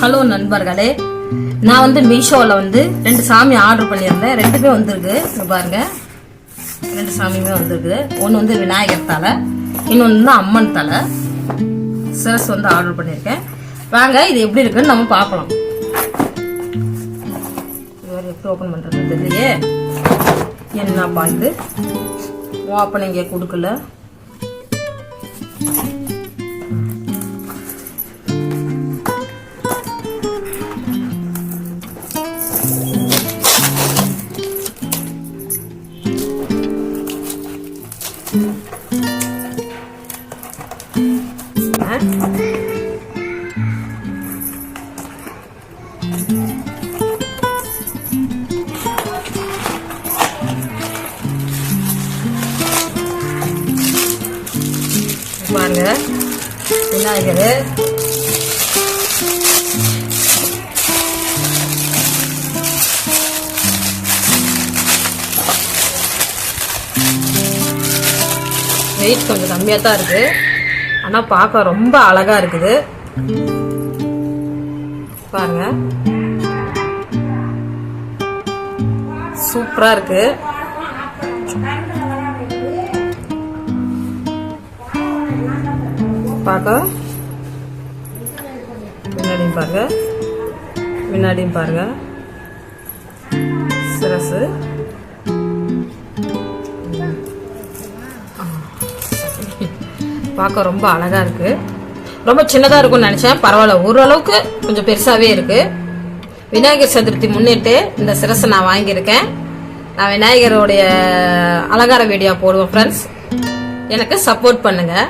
Hello நண்பர்களே. நான் வந்து மீஷோவில் வந்து ரெண்டு சாமி ஆர்டர் பண்ணியிருந்தேன். ரெண்டுமே வந்திருக்கு. பாருங்க. ரெண்டு சாமியுமே வந்திருக்கு. ஒன்று வந்து விநாயகர் தலை இன்னொன்று வந்து அம்மன் தலை. சிரஸ் வந்து ஆர்டர் பண்ணியிருக்கேன். வாங்க இது எப்படி இருக்குன்னு நம்ம பார்க்கலாம். இது வேறு எப்படி ஓப்பன் பண்ணுறது தெரியலையே. என்னப்பா இது? ஓப்பன் இங்கே கொடுக்கல. ஆ? பாருங்க விநாயகர் வெயிட் கொஞ்சம் கம்மியாக தான் இருக்கு. ஆனால் பார்க்க ரொம்ப அழகா இருக்குது. பாருங்க. சூப்பரா இருக்கு. பார்க்க. முன்னாடியும் பாருங்க. முன்னாடியும் பாருங்க. சிரசு. பார்க்க ரொம்ப அழகா இருக்கு. ரொம்ப சின்னதா இருக்கும்னு நினைச்சேன். பரவாயில்ல ஓரளவுக்கு கொஞ்சம் பெருசாவே இருக்கு. விநாயகர் சதுர்த்தி முன்னிட்டு இந்த சிரசை நான் வாங்கியிருக்கேன். நான் விநாயகருடைய அலங்கார வீடியோ போடுவேன் ஃப்ரெண்ட்ஸ் எனக்கு சப்போர்ட் பண்ணுங்கள்